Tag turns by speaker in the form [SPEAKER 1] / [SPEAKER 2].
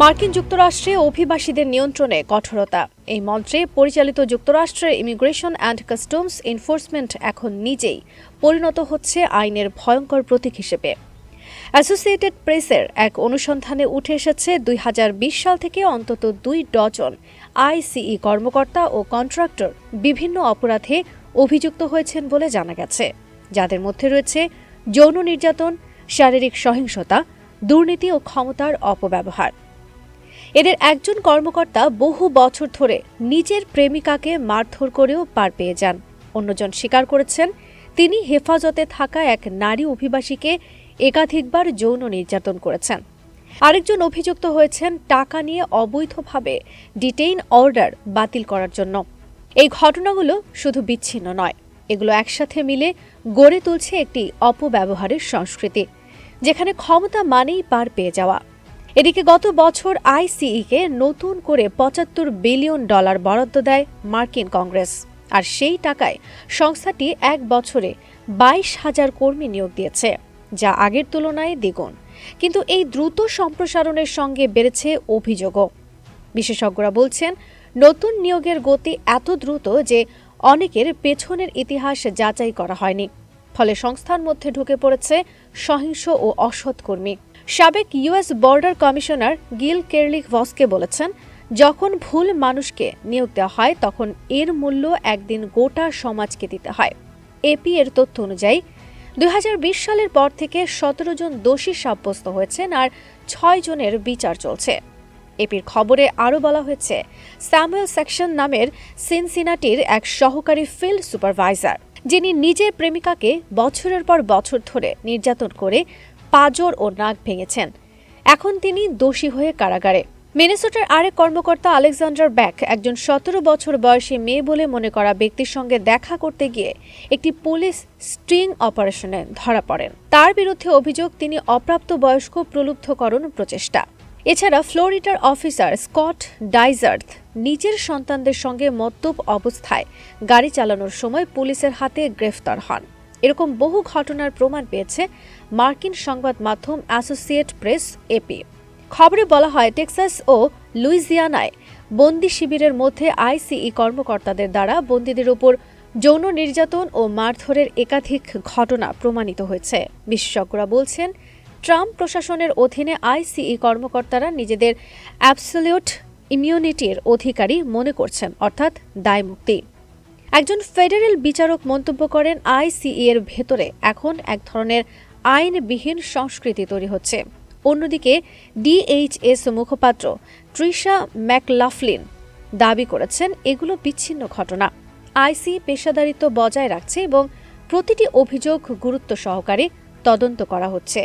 [SPEAKER 1] মার্কিন যুক্তরাষ্ট্রে অভিবাসীদের নিয়ন্ত্রণে কঠোরতা। এই মন্ত্রে পরিচালিত যুক্তরাষ্ট্রের ইমিগ্রেশন অ্যান্ড কাস্টমস এনফোর্সমেন্ট এখন নিজেই পরিণত হচ্ছে আইনের ভয়ঙ্কর প্রতীক হিসেবে। অ্যাসোসিয়েটেড প্রেসের এক অনুসন্ধানে উঠে এসেছে দুই হাজার বিশ সাল থেকে অন্তত দুই ডজন আইসিই কর্মকর্তা ও কন্ট্রাক্টর বিভিন্ন অপরাধে অভিযুক্ত হয়েছেন বলে জানা গেছে। যাদের মধ্যে রয়েছে যৌন নির্যাতন, শারীরিক সহিংসতা, দুর্নীতি ও ক্ষমতার অপব্যবহার। এদের একজন কর্মকর্তা বহু বছর ধরে নিজের প্রেমিকাকে মারধর করেও পার পেয়ে যান। অন্যজন স্বীকার করেছেন, তিনি হেফাজতে থাকা এক নারী অভিবাসীকে একাধিকবার যৌন নির্যাতন করেছেন। আরেকজন অভিযুক্ত হয়েছেন, টাকা নিয়ে অবৈধভাবে ডিটেইন অর্ডার বাতিল করার জন্য। এই ঘটনাগুলো শুধু বিচ্ছিন্ন নয়, এগুলো একসাথে মিলে গড়ে তুলছে একটি অপব্যবহারের সংস্কৃতি, যেখানে ক্ষমতা মানেই পার পেয়ে যাওয়া। এদিকে গত বছর আইসিইকে নতুন করে পঁচাত্তর বিলিয়ন ডলার বরাদ্দ দেয় মার্কিন কংগ্রেস। আর সেই টাকায় সংস্থাটি এক বছরে বাইশ হাজার কর্মী নিয়োগ দিয়েছে, যা আগের তুলনায় দ্বিগুণ। কিন্তু এই দ্রুত সম্প্রসারণের সঙ্গে বেড়েছে অভিযোগও। বিশেষজ্ঞরা বলছেন, নতুন নিয়োগের গতি এত দ্রুত যে অনেকের পেছনের ইতিহাস যাচাই করা হয়নি। ফলে সংস্থার মধ্যে ঢুকে পড়েছে সহিংস ও অসৎ কর্মী। সাবেক US border commissioner Gil Kerlikowske বলেছেন, যখন ভুল মানুষকে নিয়োগ দেওয়া হয়, তখন এর মূল্য একদিন গোটা সমাজকে দিতে হয়। এপি এর তথ্য অনুযায়ী, দুই সালের পর থেকে সতেরো জন দোষী সাব্যস্ত হয়েছেন আর ছয় জনের বিচার চলছে। এপির খবরে আরও বলা হয়েছে, স্যামুয়েল সেকশন নামের সিনসিনাটির এক সহকারী ফিল্ড সুপারভাইজার, যিনি নিজের প্রেমিকাকে বছরের পর বছর ধরে নির্যাতন করে পাজর ও নাক ভেঙেছেন। এখন তিনি দোষী হয়ে কারাগারে। মিনেসোটার আরেক কর্মকর্তা আলেকজান্ডার ব্যাক একজন সতেরো বছর বয়সী মেয়ে বলে মনে করা ব্যক্তির সঙ্গে দেখা করতে গিয়ে একটি পুলিশ স্ট্রিং অপারেশনে ধরা পড়েন। তার বিরুদ্ধে অভিযোগ তিনি অপ্রাপ্ত বয়স্ক প্রলুব্ধকরণ প্রচেষ্টা। এছাড়া ফ্লোরিডার অফিসার স্কট ডাইজার্থ নিজের সন্তানদের সঙ্গে মদ্যপ অবস্থায় গাড়ি চালানোর সময় পুলিশের হাতে গ্রেফতার হন। এরকম বহু ঘটনার প্রমাণ পেয়েছে মার্কিন সংবাদ মাধ্যম অ্যাসোসিয়েট প্রেস এপি খবরে বলা হয়, টেক্সাস ও লুইজিয়ানায় বন্দি শিবিরের মধ্যে আইসিই কর্মকর্তাদের দ্বারা বন্দীদের উপর যৌন নির্যাতন ও মারধরের একাধিক ঘটনা প্রমাণিত হয়েছে। বিশেষজ্ঞরা বলছেন, ট্রাম্প প্রশাসনের অধীনে আইসিই কর্মকর্তারা নিজেদের অ্যাবসলিউট ইমিউনিটির অধিকারী মনে করছেন, অর্থাৎ দায়মুক্তি। একজন ফেডারেল বিচারক মন্তব্য করেন, আইসিই এর ভেতরে এখন এক ধরনের আইনবিহীন সংস্কৃতি তৈরি হচ্ছে। অন্যদিকে ডিএইচএস মুখপাত্র ট্রিশা ম্যাকলাফলিন দাবি করেছেন, এগুলো বিচ্ছিন্ন ঘটনা। আইসি পেশাদারিত্ব বজায় রাখছে এবং প্রতিটি অভিযোগ গুরুত্ব সহকারে তদন্ত করা হচ্ছে।